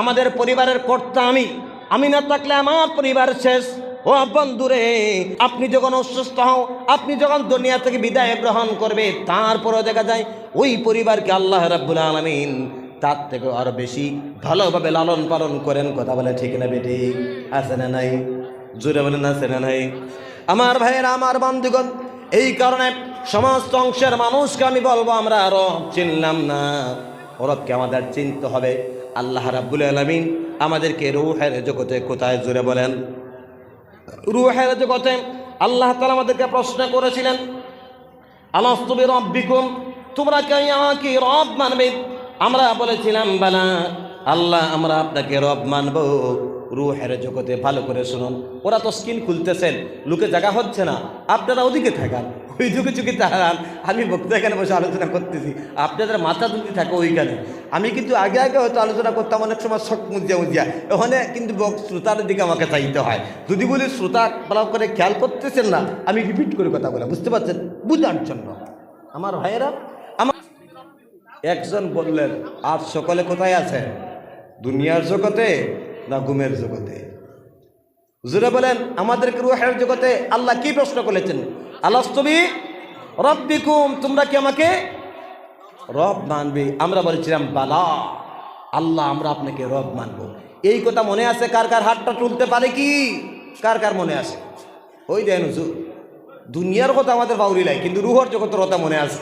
আমাদের পরিবারের কর্তা আমি। আমি না থাকলে আমার পরিবার শেষ। ও বন্ধুরে, আপনি যখন অসুস্থ হও, আপনি যখন দুনিয়া থেকে বিদায় গ্রহণ করবে, তারপরেও দেখা যায় ওই পরিবারকে আল্লাহ রাব্বুল আলামিন তার থেকে আরও বেশি ভালোভাবে লালন পালন করেন, কথা বলে ঠিক না বেটি? আছে না নাই? জোরে বলেন, আছে না নাই? আমার ভাইয়েরা, আমার বন্ধুগণ, এই কারণে সমস্ত অংশের মানুষকে আমি বলব, আমরা আরও চিনলাম না। ওরবকে আমাদের চিনতে হবে। আল্লাহ রাব্বুল আলমিন আমাদেরকে রুহের জগতে কোথায় জুড়ে বলেন? রুহের জগতে আল্লাহ তালা আমাদেরকে প্রশ্ন করেছিলেন আলাস্তবি রব্বিকুম তোমরা কে আমাকে রব মানবে? আমরা বলেছিলাম বানা আল্লাহ আমরা আপনাকে রব মানব। রুহের জগতে ভালো করে শুনুন। ওরা তো স্কিন খুলতেছেন, লোকে জায়গা হচ্ছে না। আপনারা ওদিকে থাকান, ওই দিকে চুকে তাহান আমি বক্তা এখানে বসে আলোচনা করতেছি। আপনাদের মাথা দুটি থাকে ওইখানে। আমি কিন্তু আগে আগে হয়তো আলোচনা করতাম, অনেক সময় শখ মুজিয়া মুজিয়া। ওখানে কিন্তু শ্রোতার দিকে আমাকে চাইতে হয়। যদি বলি শ্রোতা, ভালো করে খেয়াল করতেছেন না, আমি রিপিট করে কথা বলে বুঝতে পারছেন? বুঝার জন্য। আমার ভাইয়েরা, আমার একজন বললেন, আর সকলে কোথায় আছে দুনিয়ার জগতে না ঘুমের জগতে। হুজুরে বলেন, আমাদেরকে রুহের জগতে আল্লাহ কি প্রশ্ন করেছেন? আলাস্তবি, রব্বিকুম, তোমরা কি আমাকে? রব মানবে, আমরা বলেছিলাম, বালা। আল্লাহ, আমরা আপনাকে রব মানবো। এই কথা মনে আছে? কার কার হাতটা তুলতে পারে কি? কার কার মনে আছে? ওই দেন হুজুর, দুনিয়ার কথা আমাদের বাউরি লাই, কিন্তু রুহর জগতের কথা মনে আছে।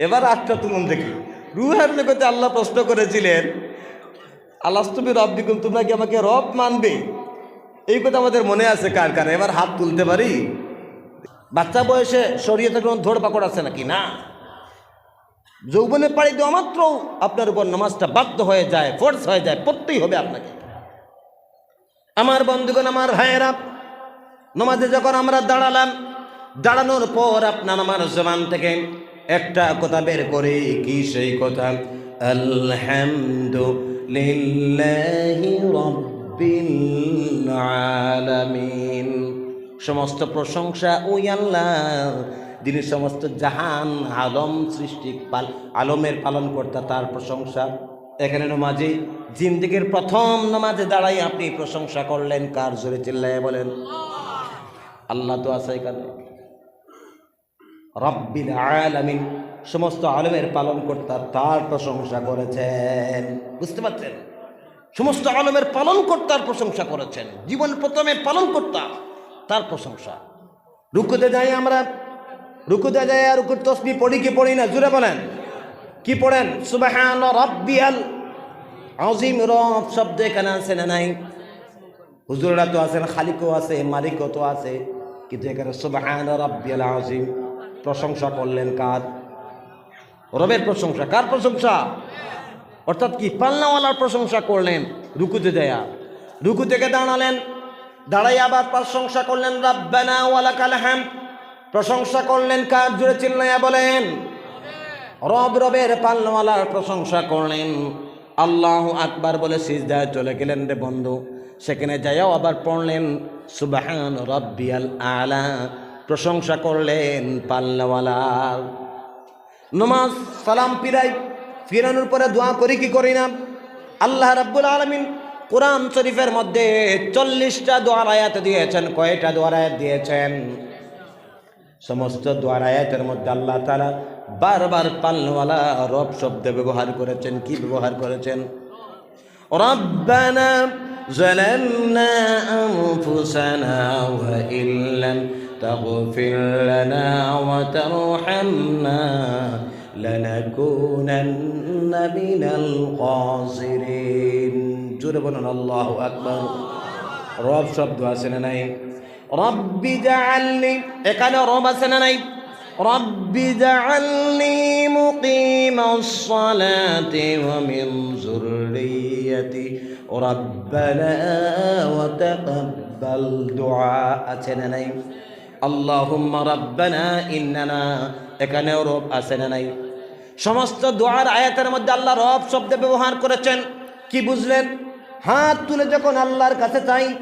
এবার আটটা তুলুন দেখি। রুহের জগতে আল্লাহ প্রশ্ন করেছিলেন আল্লাস্তবি রব দিকুম তোমরা কি আমাকে রব মানবে? এই কথা আমাদের মনে আছে কার কার এবার হাত তুলতে পারি? বাচ্চা বয়সে শরীয়তে কোনো ধোড় পাকড় আছে নাকি? না। যৌবনে পাড়ি দেওয়া মাত্র আপনার উপর নামাজটা বাধ্য হয়ে যায় ফোর্স হয়ে যায়, পড়তেই হবে আপনাকে। আমার বন্ধুগণ, আমার ভাইয়েরা, নমাজে যখন আমরা দাঁড়ালাম, দাঁড়ানোর পর আপনার আমার জবান থেকে একটা কথা বের করে, কি সেই কথা? আলামিন। সমস্ত প্রশংসা ওই আল্লাহ যিনি সমস্ত জাহান, আলম সৃষ্টি পাল, আলমের পালন কর্তা তার প্রশংসা। এখানে নমাজে, জিন্দিগির প্রথম নমাজে দাঁড়াই আপনি প্রশংসা করলেন, কার জোরে চিল্লায় বলেন? আল্লাহ তো আছে এখানে রব্বিল আলামিন, সমস্ত আলমের পালন কর্তা তার প্রশংসা করেছেন। বুঝতে পারছেন? সমস্ত আলমের পালন কর্তার প্রশংসা করেছেন। জীবন প্রথমে পালন কর্তা তার প্রশংসা। রুকুতে যাই আমরা, রুকুতে যাই আর রুকুর তসবি পড়ি কি পড়ি না? জুড়ে বলেন। কি পড়েন? সুবাহান রব্বিয়াল আজিম রব শব্দ এখানে আছে না নাই? হুজুররা তো আছেন, খালিকও আছে, মালিকও তো আছে, কিন্তু এখানে সুবাহান রব্বিয়াল আজিম প্রশংসা করলেন কার? রবের প্রশংসা। কার প্রশংসা? অর্থাৎ কি পাল্লাওয়ালার প্রশংসা করলেন রুকুতে দেয়া। রুকু থেকে দাঁড়ালেন দাঁড়াই আবার প্রশংসা করলেন, রাব্বানা ওয়ালা প্রশংসা করলেন কার? জুড়ে চিল্লাইয়া বলেন, রব রবের পাল্লাওয়ালার প্রশংসা করলেন। আল্লাহ আকবার বলে সিজদায় চলে গেলেন রে বন্ধু। সেখানে যাইয়াও আবার পড়লেন, সুবাহান রব্বিয়াল আলা। প্রশংসা করলেন পাল্লাওয়ালার নমাজ সালাম পিরাই ফিরানোর পরে দোয়া করি কি করি না আল্লাহ রাব্বুল আলমিন কোরআন শরীফের মধ্যে চল্লিশটা দোয়ার আয়াত দিয়েছেন কয়টা দোয়ার আয়াত দিয়েছেন সমস্ত দোয়ার আয়াতের মধ্যে আল্লাহ তারা বারবার পাল্লওয়ালা রব শব্দ ব্যবহার করেছেন কি ব্যবহার করেছেন ربنا ظلمنا أنفسنا وإن لم تغفر لنا وترحمنا لنكونن من الخاسرين জোরে বলুন আল্লাহ আকবর রব শব্দ আছে না নাই রব্বি জাআলনি এখানে রব আছে না নাই রব্বি জাআলনি মুকিমাস সালাতি ওয়া মিন যুররিয়াতি রব্বানা ওয়া তাকাব্বাল দুআ আছে না নাই এখানেও রব আছে না নাই? সমস্ত দোয়ার আয়াতের মধ্যে আল্লাহ রব শব্দ ব্যবহার করেছেন। কি বুঝলেন? হাত তুলে যখন আল্লাহর কাছে চাই,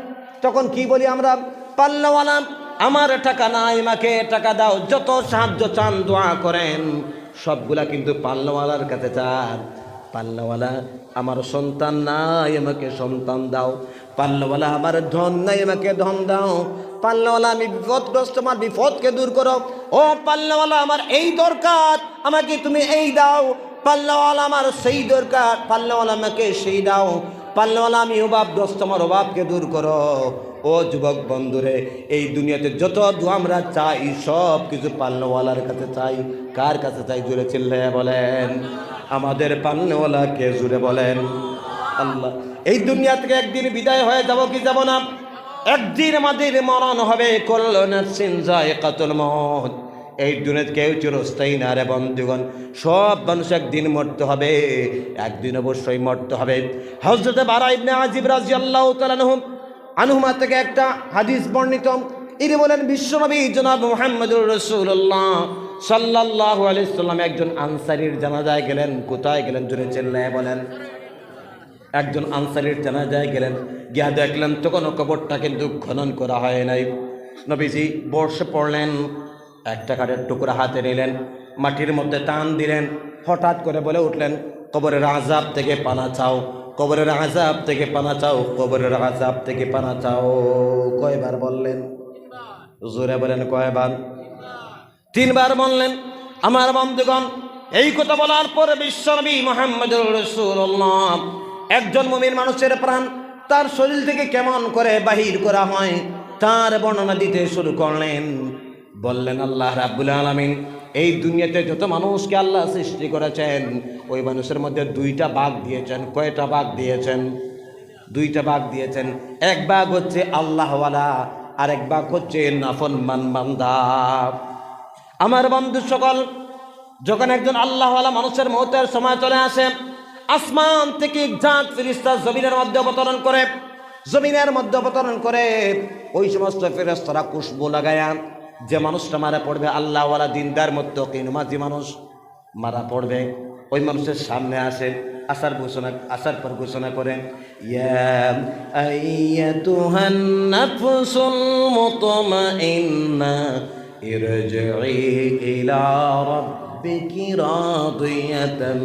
তখন কি বলি আমরা? পাল্লাওয়ালা, আমার টাকা নাই, মাকে টাকা দাও, যত সাহায্য চান দোয়া করেন। সবগুলা কিন্তু পাল্লাওয়ালার কাছে চান। পাল্লাওয়ালা, আমার সন্তান নাই, আমাকে সন্তান দাও। পাল্লাওয়ালা, আমার ধন নাই, আমাকে ধন দাও। পাল্লাওয়ালা, আমি বিপদগ্রস্ত, আমার বিপদকে দূর করো। ও পাল্লাওয়ালা, আমার এই দরকার, আমাকে তুমি এই দাও। পাল্লাওয়ালা, আমার সেই দরকার, পাল্লাওয়ালা, আমাকে সেই দাও। পাল্লাওয়ালা, আমি অভাবগ্রস্ত, আমার অভাবকে দূর করো। ও যুবক বন্ধুরে, এই দুনিয়াতে যত আমরা চাই, সব কিছু পাল্লাওয়ালার কাছে চাই। কার কাছে চাই জুড়ে চিল্লে বলেন। আমাদের পাল্লাওয়ালাকে জুড়ে বলেন। আল্লাহ, এই দুনিয়া থেকে একদিন বিদায় হয়ে যাব কি যাব না? একদিন আমাদের মরণ হবে কল্যাণ যায় কাতল মত এই দুনিয়াতে কেউ চিরস্থায়ী না রে বন্ধুগণ। সব মানুষ একদিন মরতে হবে, একদিন অবশ্যই মরতে হবে। হজরতে বারা ইবনে আজিব রাজি আল্লাহ তালানহুম আনুমা থেকে একটা হাদিস বর্ণিত। ইনি বলেন বিশ্বনবী জনাব মোহাম্মদুর রসুল্লাহ সাল্লাহ আলাইসাল্লাম একজন আনসারির জানাজায় গেলেন। কোথায় গেলেন জোরে চেল্লায় বলেন। একজন আনসারির জানাজায় গেলেন। গিয়া দেখলেন তখন কবরটা কিন্তু খনন করা হয় নাই। নবীজি বর্ষে পড়লেন একটা কাঠের টুকরা হাতে নিলেন, মাটির মধ্যে টান দিলেন, হঠাৎ করে বলে উঠলেন, কবরের আজাব থেকে পানা চাও, কবরের আজাব থেকে পানা চাও, কবরের আজাব থেকে পানা চাও। কয়বার বললেন? জোরে বলেন কয়বার? তিনবার বললেন, আমার বন্ধুগণ, এই কথা বলার পরে বিশ্বনবী মোহাম্মদ রসুল্লাহ একজন মুমিন মানুষের প্রাণ তার শরীর থেকে কেমন করে বাহির করা হয়, তার বর্ণনা দিতে শুরু করলেন। বললেন, আল্লাহ রাব্বুল আলমিন, এই দুনিয়াতে যত মানুষকে আল্লাহ সৃষ্টি করেছেন, ওই মানুষের মধ্যে দুইটা বাঘ দিয়েছেন, কয়টা বাঘ দিয়েছেন? দুইটা বাঘ দিয়েছেন। এক বাঘ হচ্ছে আল্লাহওয়ালা আর এক বাঘ হচ্ছে নাফন মান বান্দা। আমার বন্ধু সকল, যখন একজন আল্লাহওয়ালা মানুষের মৌতের সময় চলে আসে আসমান থেকে জাত ফিরিস্তা জমিনের মধ্যে অবতরণ করে, জমিনের মধ্যে অবতরণ করে ওই সমস্ত ফেরেস্তরা খুশবু লাগায়া, যে মানুষটা মারা পড়বে, আল্লাহওয়ালা দিনদার মধ্যে কিনুমাজি মানুষ মারা পড়বে। ওই মানুষের সামনে আসে, আসার ঘোষণা, আসার পর ঘোষণা করে, ইয়া ربك راضية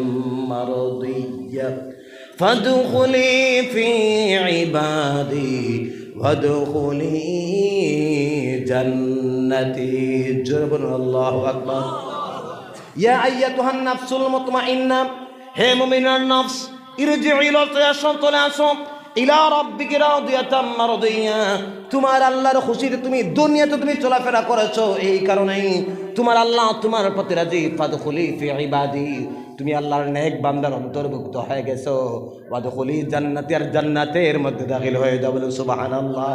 مرضية فادخلي في عبادي وادخلي جنتي جرب الله أكبر يا أيتها النفس المطمئنة هي مؤمن النفس ارجعي لطيا شنطل أسوم তোমার আল্লাহর খুশিতে তুমি দুনিয়াতে তুমি চলাফেরা করেছ, এই কারণেই তোমার আল্লাহ তোমার প্রতি রাজি। ফাদখুলি ফি তুমি আল্লাহর নেক বান্দার অন্তর্ভুক্ত হয়ে গেছো। ওয়াদখুলি জান্নাতি আর জান্নাতের মধ্যে দাখিল হয়ে যাও বলে, সুবহানাল্লাহ।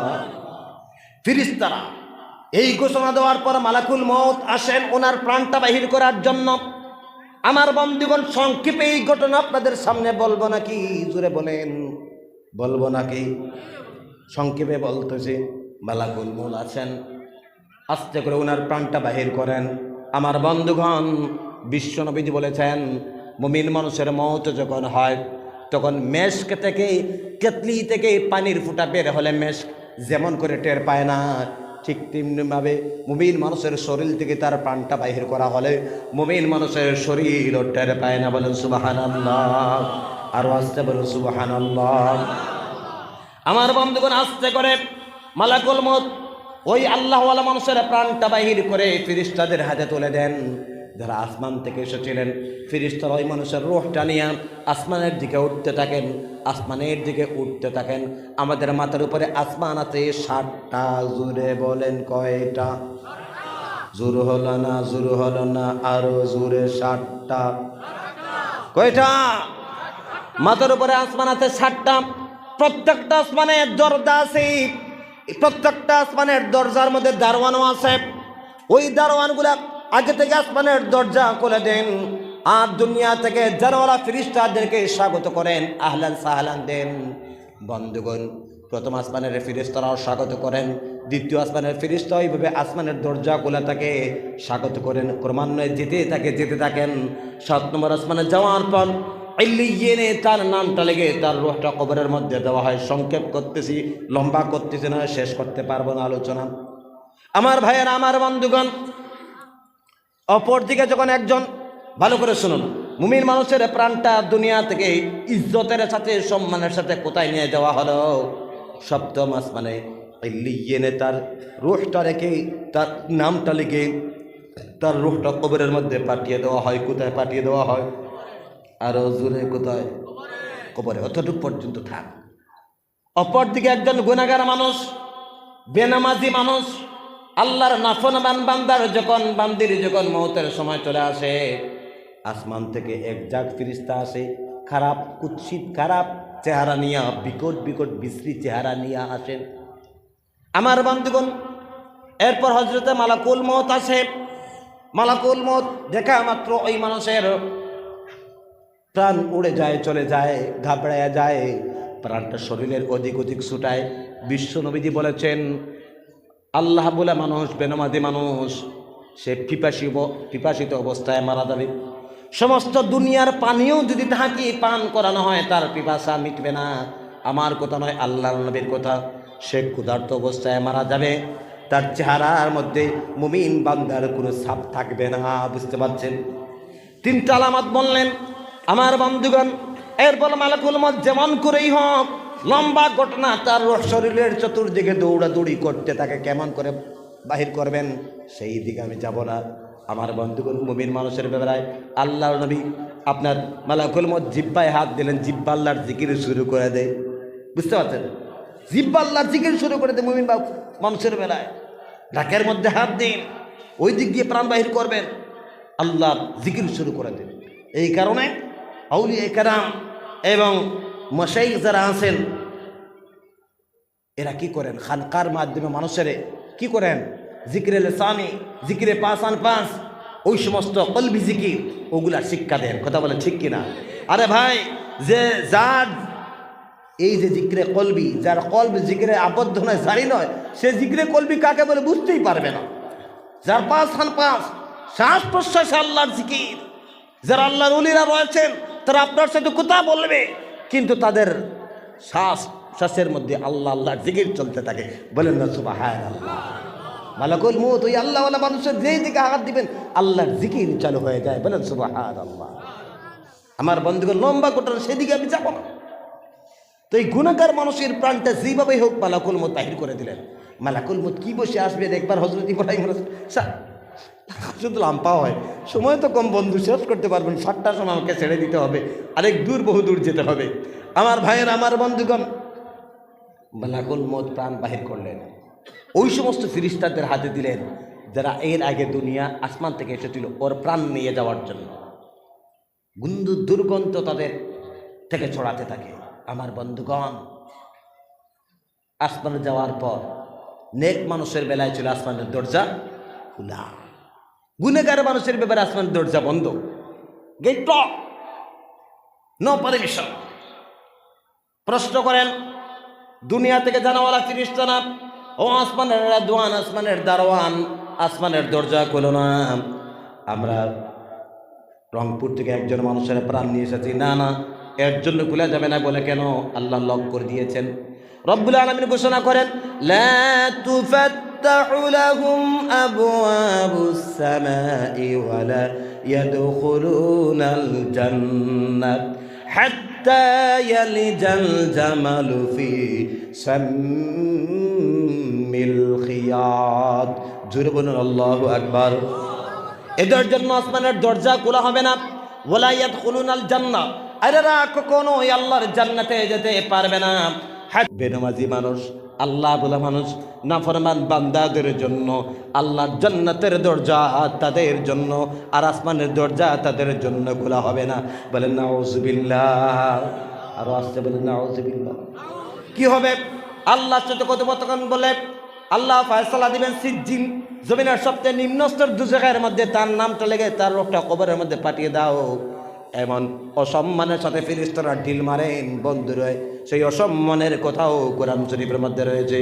ফিরিস্তারা, এই ঘোষণা দেওয়ার পর মালাকুল মত আসেন ওনার প্রাণটা বাহির করার জন্য। আমার বন্ধুগণ, সংক্ষেপে এই ঘটনা আপনাদের সামনে বলব নাকি? জুড়ে বলেন। বলব নাকি? সংক্ষেপে বলতেছি মালাকুল মূল আছেন। আস্তে করে ওনার প্রাণটা বাহির করেন। আমার বন্ধুগণ বিশ্বনবীজি বলেছেন, মুমিন মানুষের মত যখন হয়, তখন মেশক থেকে, কেতলি থেকে পানির ফুটা বের হলে মেশ যেমন করে টের পায় না, ঠিক তেমনিভাবে মুমিন মানুষের শরীর থেকে তার প্রাণটা বাহির করা হলে মুমিন মানুষের শরীর টের পায় না। বলেন সুবাহান আরও আসতে বলেন সুবাহান আমার বন্ধুগণ আসতে করে মালাকুল মত ওই আল্লাহওয়ালা মানুষের প্রাণটা বাহির করে ফিরিস্তাদের হাতে তুলে দেন। যারা আসমান থেকে এসেছিলেন, ফিরিস্তার ওই মানুষের রোহটা নিয়ে আসমানের দিকে উঠতে থাকেন, আসমানের দিকে উঠতে থাকেন। আমাদের মাথার উপরে আসমান আছে ষাটটা জুড়ে বলেন কয়টা? জোর হলো না জোর হলো না, আরও জোরে ষাটটা কয়টা? মাথার উপরে আসমান আছে ষাটটা প্রত্যেকটা আসমানের দরজা আছে। প্রত্যেকটা আসমানের দরজার মধ্যে দারোয়ানও আছে। ওই দারোয়ানগুলা আগে থেকে আসমানের দরজা খুলে দেন আর দুনিয়া থেকে যারা ফিরিস্তাদেরকে স্বাগত করেন, আহলান সাহলান দেন। বন্ধুগণ, প্রথম আসমানের ফিরিস্তারাও স্বাগত করেন, দ্বিতীয় আসমানের ফিরিস্তা ওইভাবে আসমানের দরজা খোলা তাকে স্বাগত করেন। ক্রমান্বয়ে যেতে থাকে, যেতে থাকেন। সাত নম্বর আসমানে যাওয়ার পর ইয়েনে তার নামটা লেগে তার রোহটা কবরের মধ্যে দেওয়া হয়। সংক্ষেপ করতেছি, লম্বা করতেছি না, শেষ করতে পারব না আলোচনা। আমার ভাইয়ের, আমার বন্ধুগণ, অপরদিকে যখন একজন, ভালো করে শুনুন, মুমিন মানুষের প্রাণটা দুনিয়া থেকে ইজ্জতের সাথে, সম্মানের সাথে কোথায় নিয়ে যাওয়া হলো? সপ্তম আসমানে। লিগিয়ে তার রোহটা রেখে, তার নামটা লিখে তার রুহটা কবরের মধ্যে পাঠিয়ে দেওয়া হয়। কোথায় পাঠিয়ে দেওয়া হয়? আরও জোরে কোথায়? কবরে। অতটুক পর্যন্ত থাক। অপরদিকে একজন গুণাগার মানুষ, বেনামাজি মানুষ, আল্লাহর নাফরমান বান্দার যখন, বান্দির যখন মৌতের সময় চলে আসে, আসমান থেকে এক জাগ ফিরিস্তা আসে, খারাপ, কুৎসিত, খারাপ চেহারা নিয়ে, বিকট বিকট, বিশ্রী চেহারা নিয়ে আসেন। আমার বন্ধুগণ, এরপর হজরতে মালাকুল মত আসে। মালাকুল মত দেখা মাত্র ওই মানুষের প্রাণ উড়ে যায়, চলে যায়, ঘাবড়ায়া যায়, প্রাণটা শরীরের অধিক অধিক ছুটায়। বিশ্ব নবীজি বলেছেন, আল্লাহ বলে মানুষ বেনমাদি মানুষ, সে পিপাসিব পিপাসিত অবস্থায় মারা যাবে। সমস্ত দুনিয়ার পানিও যদি তাহাকে পান করানো হয়, তার পিপাসা মিটবে না। আমার কথা নয় আল্লাহ নবীর কথা। সে ক্ষুধার্ত অবস্থায় মারা যাবে। তার চেহারার মধ্যে মুমিন বান্দার কোনো ছাপ থাকবে না, বুঝতে পারছেন? তিনটা আলামত বললেন আমার বন্ধুগণ, এরপর মালাকুল মত যেমন করেই হোক, লম্বা ঘটনা তার শরীরের চতুর্দিকে দৌড়াদৌড়ি করতে তাকে কেমন করে বাহির করবেন, সেই দিকে আমি যাব না। আমার বন্ধুগণ, মুমিন মানুষের ব্যাপারে আল্লাহ নবী আপনার মালাকুল মত জিব্বায় হাত দিলেন জিব্বা আল্লাহর জিকির শুরু করে দেয় বুঝতে পারছেন? জিব্বা আল্লাহর জিকির শুরু করে দেয় মুমিন বা- মানুষের বেলায়। ঢাকের মধ্যে হাত দিন, ওই দিক দিয়ে প্রাণ বাহির করবেন, আল্লাহর জিকির শুরু করে দেন। এই কারণে আউলি একরাম এবং মশাই যারা আছেন, এরা কি করেন? খানকার মাধ্যমে মানুষের কি করেন? জিকিরে লেসানি, জিকিরে পাসান পাস ওই সমস্ত কলবি জিকির ওগুলা শিক্ষা দেন। কথা বলেন ঠিক কিনা? আরে ভাই, যে যার এই যে জিক্রে কলবি, যার কলব জিক্রে আবদ্ধ নয়, জারি নয়, সে জিক্রে কলবি কাকে বলে বুঝতেই পারবে না। যার পাঁচ খান পাঁচ, শ্বাস প্রশ্বাস আল্লাহর জিকির, যারা আল্লাহর উলিরা রয়েছেন তারা আপনার সাথে কথা বলবে। কিন্তু তাদের শ্বাস, শ্বাসের মধ্যে আল্লাহ আল্লাহ জিকির চলতে থাকে। বলেন না সুবাহ আল্লাহ মালাকুল মুত ওই আল্লাহওয়ালা মানুষের যেই দিকে আঘাত দিবেন, আল্লাহর জিকির চালু হয়ে যায়। বলেন সুবাহ আল্লাহ আমার বন্ধুগণ, লম্বা কোটার সেদিকে আমি যাব না। তো এই গুণাকার মানুষের প্রাণটা যেভাবে হোক মালাকুল মত তাহির করে দিলেন। মালাকুল মত কি বসে আসবে দেখবার হজরত ইব্রাহিম রাসূল- শুধু লাম্পা হয়। সময় তো কম, বন্ধু শেষ করতে পারবেন। সাতটার সময় আমাকে ছেড়ে দিতে হবে। আরেক দূর, বহু দূর যেতে হবে। আমার ভাইয়ের, আমার বন্ধুগণ মালাকুল মত প্রাণ বাহির করলেন। ওই সমস্ত ফিরিস্তাদের হাতে দিলেন, যারা এর আগে দুনিয়া আসমান থেকে এসেছিল ওর প্রাণ নিয়ে যাওয়ার জন্য। গুন্দু দুর্গন্ধ তাদের থেকে ছড়াতে থাকে। আমার বন্ধুগণ, আসমানে যাওয়ার পর নেক মানুষের বেলায় ছিল আসমানের দরজা খোলা। গুনেগার মানুষের ব্যাপারে আসমানের দরজা বন্ধ। গেট নো পারমিশন প্রশ্ন করেন, দুনিয়া থেকে জানাওয়ালা ফিরিস্তা না ও আসমানের দোয়ান আসমানের দারোয়ান, আসমানের দরজা খুলো না। আমরা রংপুর থেকে একজন মানুষের প্রাণ নিয়ে এসেছি। না না, এর জন্য খুলে যাবে না বলে কেন আল্লাহ লক করে দিয়েছেন? রব্বুল আলমিন ঘোষণা করেন, লা লাহুম আবওয়াবুস সামাই ওয়ালা ইয়াদখুলুনাল জান্নাত হাত্তা ইয়ালিজাল জামালু ফি সাম্মিল খিয়াত জোরে বলুন, আল্লাহু আকবার। এদের জন্য আসমানের দরজা খোলা হবে না। ওলাইয়াত খুলুনাল জান্না আরেরা কখনো আল্লাহর জান্নাতে যেতে পারবে না। বেনমাজি মানুষ আল্লাহ বলা মানুষ, নাফরমান বান্দাদের জন্য, আল্লাহ জান্নাতের দরজা তাদের জন্য আর আসমানের দরজা তাদের জন্য খোলা হবে না। বলেন, নাউজুবিল্লাহ। আরও আসতে বলেন, নাউজুবিল্লাহ। কি হবে? আল্লাহ সাথে কতক্ষণ বলে, আল্লাহ ফায়সালা দিবেন সিজ্জিন, জমিনের সবচেয়ে নিম্ন স্তর দুজকের মধ্যে তার নামটা লেগে তার রোগটা কবরের মধ্যে পাঠিয়ে দাও। এমন অসম্মানের সাথে ফিরিস্তরা ঢিল মারেন বন্ধুরা সেই অসম্মানের কথাও কোরআন শরীফের মধ্যে রয়েছে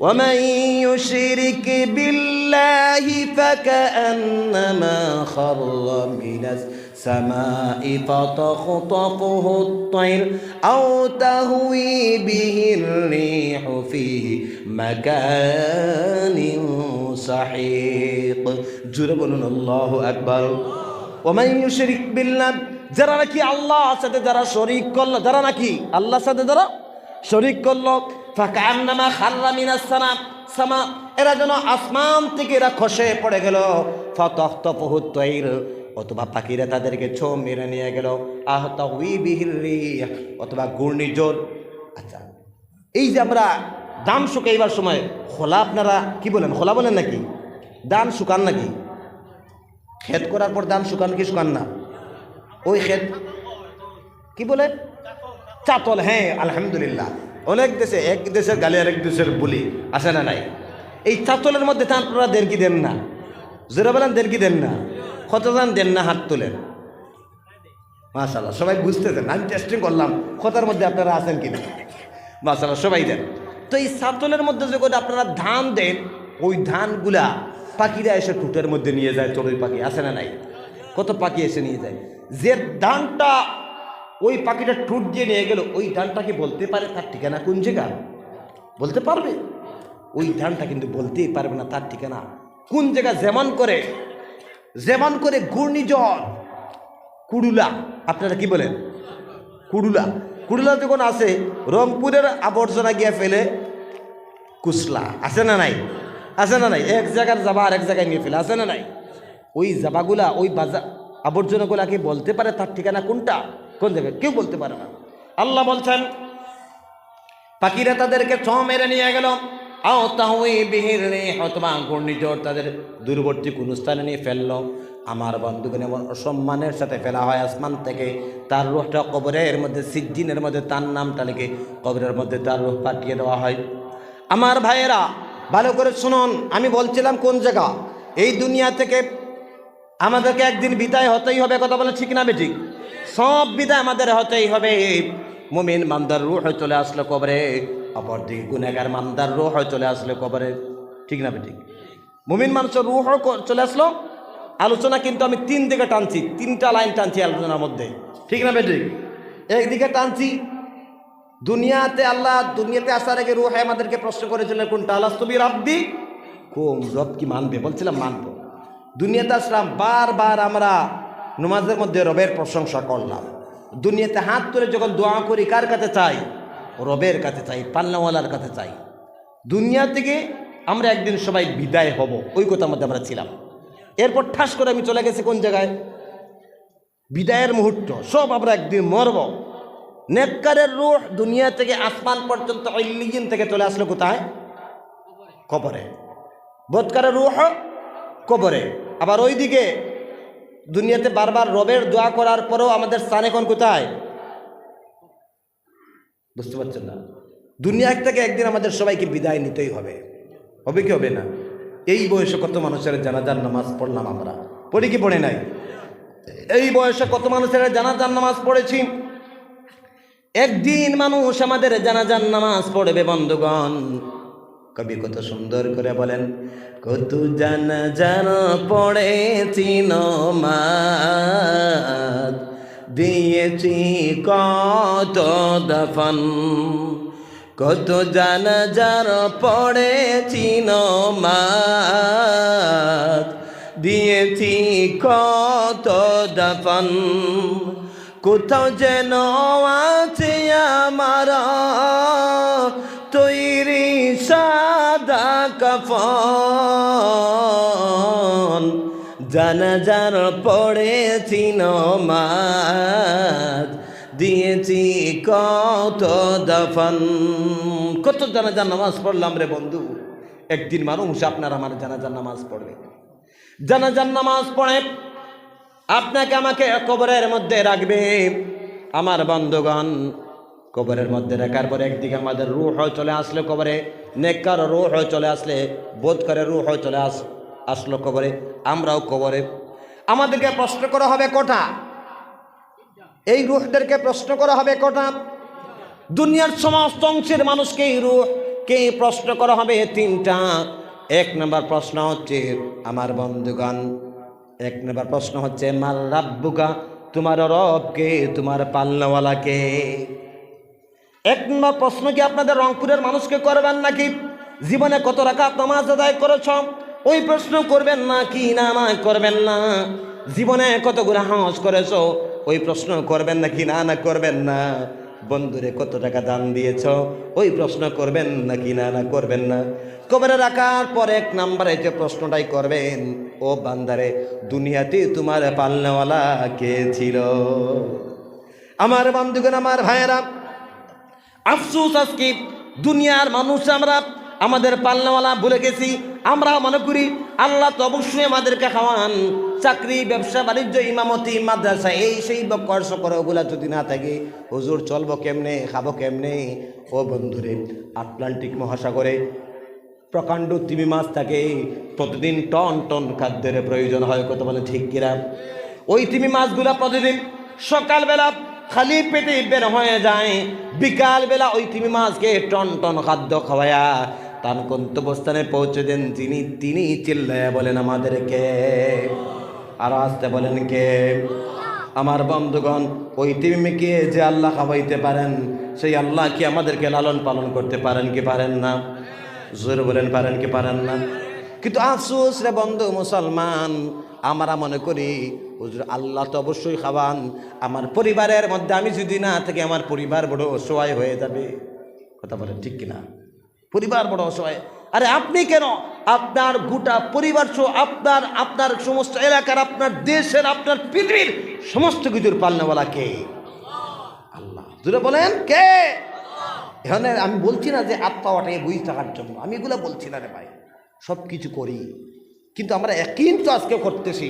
ومن يشرك بالله فكأنما خر من السماء فتخطفه الطير أو تهوي به الريح في مكان سحيق جرب الله أكبر ওমাইয়ু শরিক বিল্লাহ যারা নাকি আল্লাহর সাথে যারা শরিক করল, যারা নাকি আল্লাহর সাথে যারা শরিক করল এরা যেন আসমান থেকে এরা খসে পড়ে গেল। অথবা পাখিরা তাদেরকে ছো মেরে নিয়ে গেল। আহত অথবা ঘূর্ণিঝড়। আচ্ছা এই যে আমরা দান শুকাইবার সময়, খোলা আপনারা কি বলেন? খোলা বলেন নাকি? দান শুকান নাকি? খেত করার পর দান শুকান কি শুকান না? ওই খেত কি বলে? চাতল হ্যাঁ আলহামদুলিল্লাহ। অনেক দেশে, এক দেশের গালি আরেক দেশের বলি, আছে না নাই? এই চাতলের মধ্যে তা আপনারা দেন কি দেন না। জোরে বলেন দেন কি দেন না। কতজন দেন না হাত তোলেন? মাশাল্লাহ সবাই বুঝতে দেন আমি টেস্টিং করলাম, কথার মধ্যে আপনারা আছেন কিনা? মাশাল্লাহ সবাই দেন। তো এই সাতলের মধ্যে যখন আপনারা ধান দেন, ওই ধানগুলা পাখিরা এসে টুটের মধ্যে নিয়ে যায়, চড়ুই পাখি, আছে না নাই? কত পাখি এসে নিয়ে যায়? যে ধানটা ওই পাখিটা টুট দিয়ে নিয়ে গেল, ওই ধানটা কি বলতে পারে? তার ঠিকানা কোন জায়গা? বলতে পারবে? ওই ধানটা কিন্তু বলতেই পারবে না, তার ঠিকানা কোন জায়গা? যেমন করে যেমন করে ঘূর্ণিঝড়, কুড়ুলা, আপনারা কি বলেন? কুড়ুলা। কুড়ুলা যখন আসে, রংপুরের আবর্জনা গিয়ে ফেলে, কুসলা, আছে না নাই? আছে না নাই? এক জায়গার যাবা আর এক জায়গায় নিয়ে ফেলে, আছে না নাই? ওই জাবাগুলা ওই বাজার আবর্জনাগুলাকে বলতে পারে, তার ঠিকানা কোনটা? কোন জায়গায়? কেউ বলতে পারে না। আল্লাহ বলছেন পাখিরা তাদেরকে ছ মেরে নিয়ে গেল। ঘূর্ণিঝড় তাদের দূরবর্তী কোন স্থানে নিয়ে ফেলল। আমার বন্ধুকে এমন অসম্মানের সাথে ফেলা হয় আসমান থেকে, তার রুহটা কবরের মধ্যে, সিজ্জিনের মধ্যে, তার নামটা লিখে কবরের মধ্যে তার রুহ পাঠিয়ে দেওয়া হয়। আমার ভাইয়েরা, ভালো করে শুনুন, আমি বলছিলাম কোন জায়গা? এই দুনিয়া থেকে আমাদেরকে একদিন বিদায় হতেই হবে, কথা বলে ঠিক না বেঠিক সব বিদায় আমাদের হতেই হবে। মুমিন মান্দার রুহ চলে আসলো কবরে অপরদিকে গুনেগার মান্দার রুহ চলে আসলো কবরে। ঠিক না বেঠিক মুমিন মানুষের রুহ চলে আসলো? আলোচনা কিন্তু আমি তিন দিকে টানছি, তিনটা লাইন টানছি আলোচনার মধ্যে। ঠিক না বেঠিক একদিকে টানছি, দুনিয়াতে আল্লাহ দুনিয়াতে আসার আগে রুহে আমাদেরকে প্রশ্ন করেছিলেন, কোনটা? আল্লাহ তুমি রাব্বি? কোম রব কি মানবে? বলছিলাম মানবো। দুনিয়াতে আসলাম, বারবার আমরা নমাজের মধ্যে রবের প্রশংসা করলাম। দুনিয়াতে হাত তুলে যখন দোয়া করি, কার কাছে চাই? রবের কাছে চাই, পাল্লাওয়ালার কাছে চাই। দুনিয়া থেকে আমরা একদিন সবাই বিদায় হব, ওই কথার মধ্যে আমরা ছিলাম। এরপর ঠাস করে আমি চলে গেছি কোন জায়গায়? বিদায়ের মুহূর্ত, সব আমরা একদিন মরব। নেককারের রুহ দুনিয়া থেকে আসমান পর্যন্ত ইল্লিজিন থেকে চলে আসলো কোথায়? কবরে। বোধকারের রুহ কবরে। আবার ওইদিকে দুনিয়াতে বারবার রবের দোয়া করার পরেও আমাদের স্থান এখন কোথায়? বুঝতে পারছেন না। দুনিয়া থেকে একদিন আমাদের সবাইকে বিদায় নিতেই হবে। হবে কি হবে না? এই বয়সে কত মানুষের জানাজার নামাজ পড়লাম আমরা? পড়ি কি পড়ে নাই? এই বয়সে কত মানুষের জানাজার নামাজ পড়েছি? একদিন মানুষ আমাদের জানাজার নামাজ পড়বে, বন্ধুগণ। কবি কত সুন্দর করে বলেন কত জানাজার পড়েছি নমাজ দিয়েছি কত দফন। কত জানাজার পড়েছি নমাজ দিয়েছি কত দফন। কোথাও যেন আছে আমার তৈরি সাদা কফন। জানাজার পড়েছি নমাজ, দিয়েছি কত দফন। কত জানাজার নামাজ পড়লাম রে বন্ধু। একদিন মানুষ আপনার আমার জানাজার নামাজ পড়বে। জানাজার নামাজ পড়ে, আপনাকে আমাকে কবরের মধ্যে রাখবে। আমার বন্ধুগণ কবরের মধ্যে রাখার পরে একদিকে আমাদের রুহ চলে আসলো কবরে নেকর রুহ চলে আসলে, বোধ করে রুহ চলে আস, আসলো কবরে, আমরাও কবরে। আমাদেরকে প্রশ্ন করা হবে কটা? এই রুহদেরকে প্রশ্ন করা হবে কটা? দুনিয়ার সমস্ত অংশের মানুষকে এই রুহকে প্রশ্ন করা হবে তিনটা। এক নম্বর প্রশ্ন হচ্ছে, আমার বন্ধুগণ। এক নম্বর প্রশ্ন হচ্ছে মার রাব্বুকা? তোমার রবকে? তোমার পাল্লাওয়ালাকে এক নম্বর প্রশ্ন কি আপনাদের রংপুরের মানুষকে করবেন নাকি? জীবনে কত রাখা নামাজ আদায় করেছ? ওই প্রশ্ন করবেন না, কি না আমায় করবেন না। জীবনে কতগুলো হাঁস করেছ? ওই প্রশ্ন করবেন নাকি না না করবেন না। বন্ধুরে, কত টাকা দান দিয়েছ? ওই প্রশ্ন করবেন নাকি না না করবেন না। কবরে রাখার পর এক নাম্বারে যে প্রশ্নটাই করবেন, ও বান্দারে, দুনিয়াতে তোমার পালনেওয়ালা কে ছিল? আমার বন্ধুগণ, আমার ভাইয়েরা আফসোস আজকে দুনিয়ার মানুষ আমরা আমাদের পাল্লাওয়ালা ভুলে গেছি আমরা মনে করি আল্লাহ তো অবশ্যই আমাদেরকে খাওয়ান। চাকরি, ব্যবসা, বাণিজ্য, ইমামতি, মাদ্রাসা, এই সেই বকর সকর ওগুলা যদি না থাকে, হুজুর, চলবো কেমনে, খাব কেমনে? ও বন্ধুরে, আটলান্টিক মহাসাগরে প্রকাণ্ড তিমি মাছ থাকে, প্রতিদিন টন টন খাদ্যের প্রয়োজন হয় কত বলে ঠিক কিনা? ওই তিমি মাছগুলা প্রতিদিন সকালবেলা খালি পেটে বের হয়ে যায়। বিকালবেলা ওই তিমি মাছকে টন টন খাদ্য খাওয়ায়া তার গন্তব্যস্থানে পৌঁছে দেন তিনি তিনি চিল্লায়া বলেন, আমাদেরকে। আর আসতে বলেন, কে? আমার বন্ধুগণ, ওই তিমিকে যে আল্লাহ খাওয়াইতে পারেন, সেই আল্লাহ কি আমাদেরকে লালন পালন করতে পারেন কি পারেন না? জোর বলেন, পারেন কি পারেন না? কিন্তু আফসোস রে বন্ধু মুসলমান আমরা মনে করি, হুজুর আল্লাহ তো অবশ্যই খাওয়ান। আমার পরিবারের মধ্যে আমি যদি না থাকি, আমার পরিবার বড় অসহায় হয়ে যাবে। কথা বলেন ঠিক কিনা? পরিবার বড় অসহায়। আরে আপনি কেন? আপনার গোটা পরিবার সহ আপনার আপনার সমস্ত এলাকার, আপনার দেশের, আপনার পৃথিবীর সমস্ত কিছুর পালনেওয়ালা কে? আল্লাহ। জুড়ে বলেন, কে? এখানে আমি বলছি না যে আত্মা ওটাই বুঝ থাকার জন্য। আমি এগুলো বলছি না রে ভাই। সব কিছু করি। কিন্তু আমরা একইন তো আজকে করতেছি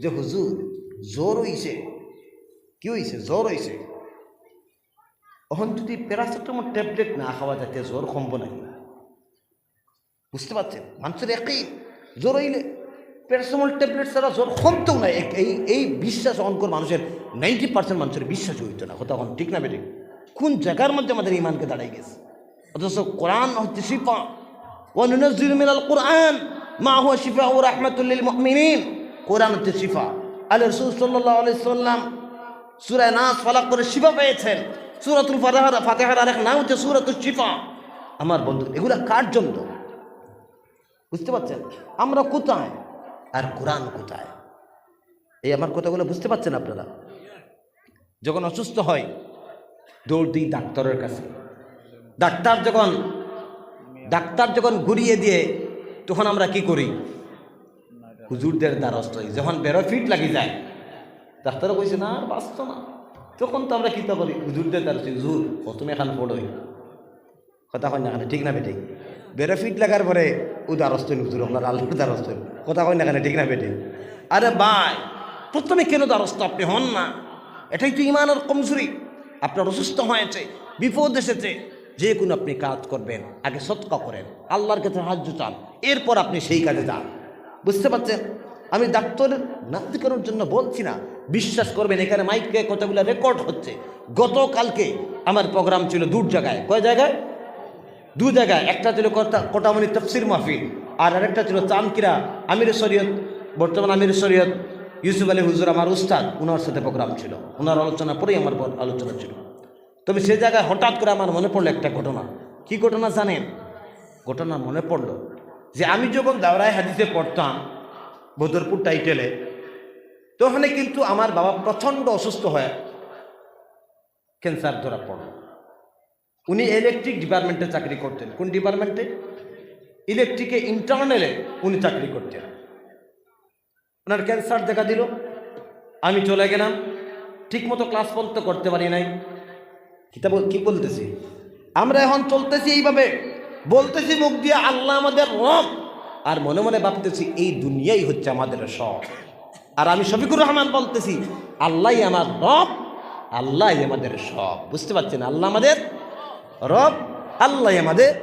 যে হুজুর, জ্বর হইছে। কি হইছে? জ্বর হইছে। এখন যদি প্যারাসিটামল ট্যাবলেট না খাওয়া যাতে জ্বর কমব নাই বুঝতে পারছেন? মানুষের একই জ্বর হইলে প্যারাসিটামল ট্যাবলেট ছাড়া জ্বর কমতেও না এই এই বিশ্বাস অঙ্কর মানুষের নাইনটি পার্সেন্ট মানুষের বিশ্বাস হইতো না। কথা ঠিক না বেটে কোন জায়গার মধ্যে আমাদের ইমানকে দাঁড়াই গেছে? অথচ কোরআন হচ্ছে শিপা ও নুনজির মিলাল কোরআন। মা হুয়া শিফা ও রাহমাতুল্লিল মিনীন কোরআন হচ্ছে শিফা। আল রসুল সাল্লাহ আলাইসাল্লাম সুরায় নাস ফলাক করে শিফা পেয়েছেন। সুরাতুল ফাতাহার ফাতেহার আরেক নাম হচ্ছে সুরাতুল শিফা। আমার বন্ধু, এগুলো কার জন্য? বুঝতে পারছেন? আমরা কোথায় আর কোরআন কোথায়? এই আমার কথাগুলো বুঝতে পারছেন আপনারা? যখন অসুস্থ হয়, দৌড় দিই ডাক্তারের কাছে। ডাক্তার যখন ডাক্তার যখন ঘুরিয়ে দিয়ে তখন আমরা কি করি? হুজুরদের দ্বারস্থ হই। যখন বেরো ফিট লাগি যায়। ডাক্তারও কইছে, না, আর বাঁচত না। তখন তো আমরা কী তা করি। হুজুরদের দ্বারস্থ হুজুর, প্রথমে এখান পড়োই কথা কয় না কেন? ঠিক না বেঠিক বেরো ফিট লাগার পরে ও দ্বারস্থ হুজুর আপনার আল্লাহর দ্বারস্থ কথা কয় না কেন? ঠিক না বেঠিক আরে ভাই, প্রথমে কেন দ্বারস্থ? আপনি হন না? এটাই তো ইমানের কমজুরি। আপনার অসুস্থ হয়েছে, বিপদ এসেছে। যে কোনো আপনি কাজ করবেন, আগে সৎকা করেন, আল্লাহর কাছে সাহায্য চান এরপর আপনি সেই কাজে যান। বুঝতে পারছেন? আমি ডাক্তারের নাতি করার জন্য বলছি না, বিশ্বাস করবেন, এখানে মাইকে কথাগুলো রেকর্ড হচ্ছে। গতকালকে আমার প্রোগ্রাম ছিল দূর জায়গায়। কয় জায়গায়? দু জায়গায়। একটা ছিল কটা- কোটামণি তফসির মাহফিল, আর আরেকটা ছিল চামকিরা আমির শরীয়ত, বর্তমান আমির শরীয়ত, ইউসুফ আলী হুজুর আমার উস্তাদ ওনার সাথে প্রোগ্রাম ছিল। ওনার আলোচনা পরেই আমার আলোচনা ছিল। তবে সে জায়গায় হঠাৎ করে আমার মনে পড়ল একটা ঘটনা। কি ঘটনা জানেন? ঘটনা মনে পড়ল যে আমি যখন দাওরায় হাদিসে পড়তাম, বদরপুর টাইটেলে তখন কিন্তু আমার বাবা প্রচণ্ড অসুস্থ হয়ে ক্যান্সার ধরা পড়ল। উনি ইলেকট্রিক ডিপার্টমেন্টে চাকরি করতেন। কোন ডিপার্টমেন্টে ইলেকট্রিকে ইন্টারনালে উনি চাকরি করতেন। ওনার ক্যান্সার দেখা দিল। আমি চলে গেলাম। ঠিকমতো ক্লাস পর্যন্ত করতে পারি নাই। কিতাব কি বলতেছি? আমরা এখন চলতেছি এইভাবে। বলতেছি মুখ দিয়ে আল্লাহ আমাদের রব। আর মনে মনে ভাবতেছি এই দুনিয়াই হচ্ছে আমাদের সব। আর আমি শফিকুর রহমান বলতেছি আল্লাহ আমার রব আল্লাহ আমাদের সব। বুঝতে পারছেন? আল্লাহ আমাদের রব আল্লাহ আমাদের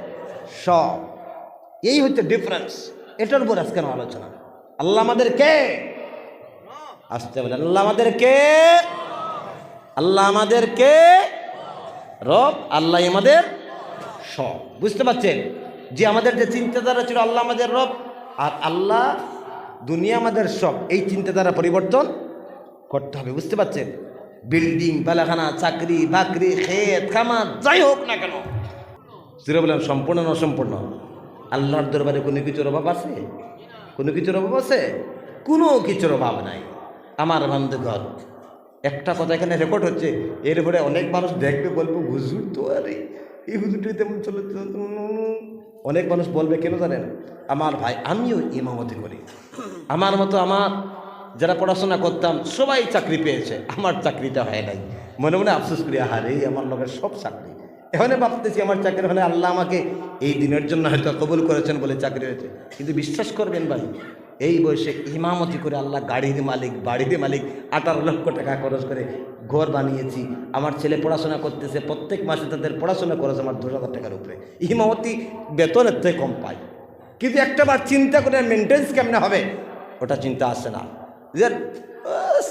সব। এই হচ্ছে ডিফারেন্স এটার উপর আজকের আলোচনা। আল্লাহ আমাদের কে? আসতে বলে আল্লাহ আমাদের কে? আল্লাহ আমাদের কে? রব, আল্লাহ আমাদের সব। বুঝতে পারছেন? যে আমাদের যে চিন্তাধারা ছিল, আল্লাহ আমাদের রব, আর আল্লাহ দুনিয়া আমাদের সব, এই চিন্তাধারা পরিবর্তন করতে হবে। বুঝতে পারছেন? বিল্ডিং, পালাখানা, চাকরি, বাকরি খেত খামার, যাই হোক না কেন। সেটা বললাম সম্পূর্ণ না অসম্পূর্ণ। আল্লাহর দরবারে কোনো কিছুর অভাব আছে? কোনো কিছুর অভাব আছে? কোনো কিছুর অভাব নাই। আমার বান্ধবগণ একটা কথা এখানে রেকর্ড হচ্ছে, এরপরে অনেক মানুষ দেখবে, বলব, হুজুর তো আরে এই হুজুরটি তেমন চলে অনেক মানুষ বলবে, কেন জানেন? আমার ভাই, আমিও ইমামতি করি। আমার মতো আমার যারা পড়াশোনা করতাম, সবাই চাকরি পেয়েছে, আমার চাকরিটা হয় নাই। মনে মনে আফসোস করি, আহারে, আমার লোকের সব চাকরি। এখানে ভাবতেছি, আমার চাকরি হলে আল্লাহ আমাকে এই দিনের জন্য হয়তো কবুল করেছেন বলে চাকরি হয়েছে। কিন্তু বিশ্বাস করবেন ভাই এই বয়সে ইমামতি করে আল্লাহ গাড়ির মালিক, বাড়ির মালিক, আঠারো লক্ষ টাকা খরচ করে ঘর বানিয়েছি। আমার ছেলে পড়াশোনা করতেছে, প্রত্যেক মাসে তাদের পড়াশোনা খরচ আমার দশ হাজার টাকার উপরে। ইমামতি বেতনের থেকে কম পায়। কিন্তু একটা বার চিন্তা করে মেনটেন্স কেমনে হবে? ওটা চিন্তা আসে না। যে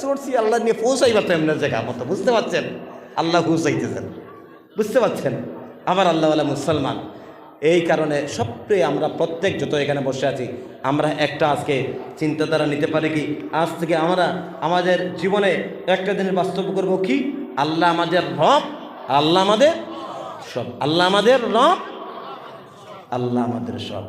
সরছি আল্লাহ নিয়ে পৌঁছাইবার তো এমনি জায়গা মতো, বুঝতে পারছেন? আল্লাহ পৌঁছাইতেছেন। বুঝতে পারছেন? আবার আল্লাহওয়ালা মুসলমান। এই কারণে সবটাই আমরা প্রত্যেক যত এখানে বসে আছি, আমরা একটা আজকে চিন্তাধারা নিতে পারি কি? আজ থেকে আমরা আমাদের জীবনে একটা দিনের বাস্তব করব কি? আল্লাহ আমাদের রব, আল্লাহ আমাদের সব। আল্লাহ আমাদের রব, আল্লাহ আমাদের সব।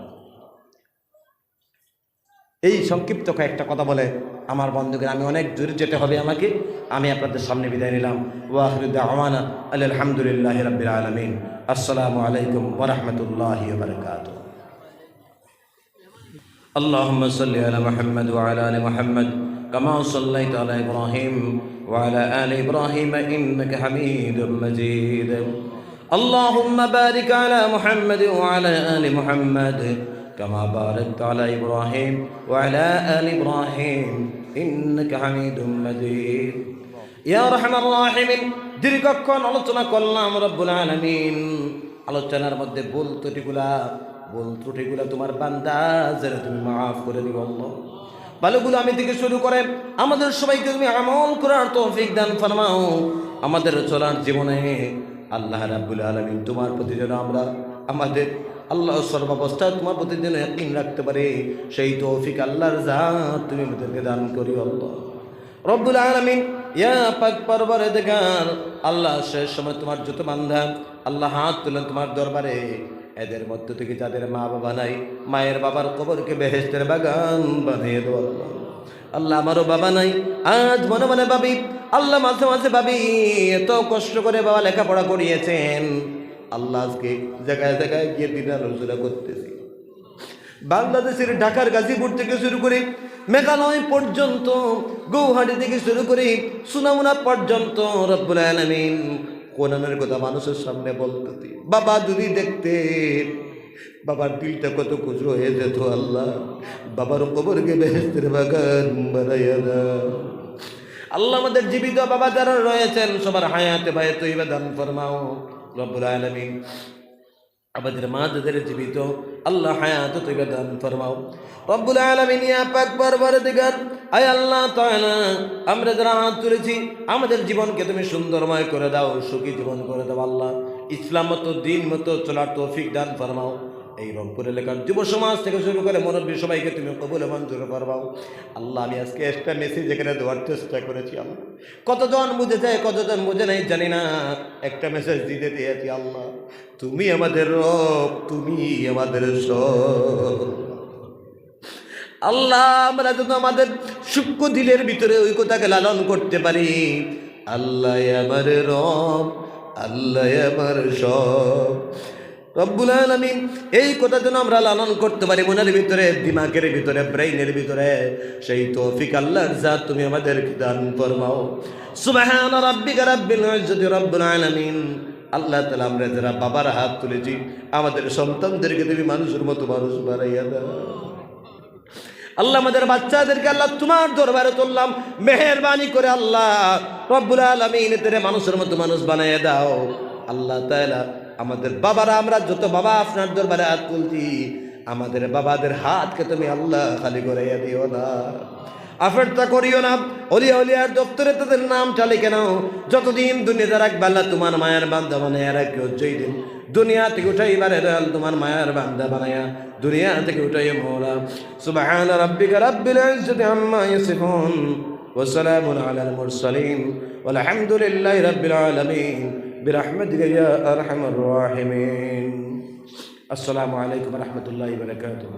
এই সংক্ষিপ্ত কয়েকটা কথা বলে, আমার বন্ধুকে আমি অনেক দূরে যেতে হবে আমাকে। আমি আপনাদের সামনে বিদায় নিলাম ওয়াহরুদ আমানা আলহামদুলিল্লাহ রবিল আলমিন আসসালামু আলাইকুম ওরহমতুল্লাহ বরকাত اللهم صل على محمد وعلى ال محمد كما صليت على ابراهيم وعلى ال ابراهيم انك حميد مجيد اللهم بارك على محمد وعلى ال محمد كما باركت على ابراهيم وعلى ال ابراهيم انك حميد مجيد দীর্ঘক্ষণ আলোচনা করলাম রব্বুল আলামিন। আলোচনার মধ্যে ভুল ত্রুটিগুলা ভুল ত্রুটিগুলা তোমার বান্দা যেন তুমি মাফ করে আল্লাহ। ভালোগুলো আমি থেকে শুরু করে, আমাদের সবাইকে তুমি আমল করার তৌফিক দান ফরমাও। আমাদের চলার জীবনে আল্লাহ রাব্বুল আলামিন তোমার প্রতি যেন আমরা, আমাদের আল্লাহ সর্বাবস্থা তোমার প্রতি যেন একদিন রাখতে পারে, সেই তৌফিক আল্লাহর জাত তুমি আমাদেরকে দান করি আল্লাহ। রব্বুল আলমিন ইয়া পাক আল্লাহ শেষ সময় তোমার জুতো বান্ধা, আল্লাহ হাত তুলেন তোমার দরবারে। এদের মধ্য থেকে যাদের মা বাবা নাই, মায়ের বাবার কবরকে বেহেস্তের বাগান বানিয়ে আল্লাহ আল্লাহ আমারও বাবা নাই, আজ মনে মনে ভাবি, আল্লাহ মাঝে মাঝে ভাবি, এত কষ্ট করে বাবা লেখাপড়া করিয়েছেন। আল্লাহ আজকে জায়গায় জায়গায় গিয়ে দিন আলোচনা করতেছি। বাংলাদেশের ঢাকার গাজীপুর থেকে শুরু করে মেঘালয় পর্যন্ত, গৌহাটি থেকে শুরু করে সুনামুনা পর্যন্ত রব্বুল আলমিন কোরআনের কথা মানুষের সামনে বলতে বাবা, যদি দেখতে বাবার দিলটা কত খুচরো হয়ে যেত আল্লাহ। বাবার কবরকে বেহেস্তের বাগান আল্লাহ আমাদের জীবিত বাবা যারা রয়েছেন, সবার হায়াতে ভাই তৈবা দান ফরমাও। রব্বুল আলমিন আমাদের মা যাদের জীবিত আল্লাহ হায়াত তৈবা দান ফরমাও। রব্বুল আলামিন পাক বারবার আয় আল্লাহ তাআলা, আমরা যারা হাত তুলেছি, আমাদের জীবনকে তুমি সুন্দরময় করে দাও, সুখী জীবন করে দাও আল্লাহ। ইসলাম মতো, দিন মতো চলার তৌফিক দান ফরমাও। এই রংপুর এলাকার যুব সমাজ থেকে শুরু করে মনব্বী সবাইকে তুমি কবুল মঞ্জুর করবাও আল্লাহ, আমি আজকে একটা মেসেজ এখানে দেওয়ার চেষ্টা করেছি আল্লাহ। কতজন বুঝেছে, কতজন বুঝে নাই জানি না। একটা মেসেজ দিতে দিয়েছি আল্লাহ। তুমি আমাদের রব, তুমি আমাদের আল্লাহ, আমরা যদি আমাদের সূক্ষ্ম দিলের ভিতরে ওই কথাকে লালন করতে পারি। আল্লাহ আমার রব, আল্লাহ আমার সব। রব্বুল আলমিন, এই কথা যেন আমরা লালন করতে পারি মনের ভিতরে, দিমাগের ভিতরে, ব্রেইনের ভিতরে। সেই তৌফিক আল্লাহর জাত তুমি আমাদেরকে দান ফরমাও। সুবহান রাব্বিকা রাব্বিল ইজ্জতি রব্বুল আলামিন। আল্লাহ তাআলা আমরা যারা বাবার হাত তুলেছি, আমাদের সন্তানদেরকে তুমি মানুষের মতো মানুষ বানাইয়া দাও। আল্লাহ আমাদের বাচ্চাদেরকে আল্লাহ তোমার দরবারে তুললাম, মেহরবানি করে আল্লাহ রব্বুল আলমিন তেরে মানুষের মতো মানুষ বানিয়ে দাও। আল্লাহ তাআলা আমাদের বাবারা, আমরা যত বাবা আপনার দরবারে হাত তুলছি, আমাদের বাবাদের হাতকে তুমি আল্লাহ খালি করাইয়া দিও না। আফেরটা করিও না অলিয়া অলিয়ার দপ্তরে তাদের নামটা লিখে নাও যতদিন দুনিয়াতে রাখবে আল্লাহ তোমার মায়ের বান্ধা বানায় রাখি যেই দিন দুনিয়া থেকে উঠাইবারে দয়াল তোমার মায়ের বান্ধা বানায়া দুনিয়া থেকে উঠাই মোলা সুবহান রাব্বিকা রাব্বিল ইজ্জতি আম্মা ইয়াসিফুন وسلام على المرسلين والحمد لله رب العالمين برحمتك يا أرحم الراحمين السلام عليكم ورحمة الله وبركاته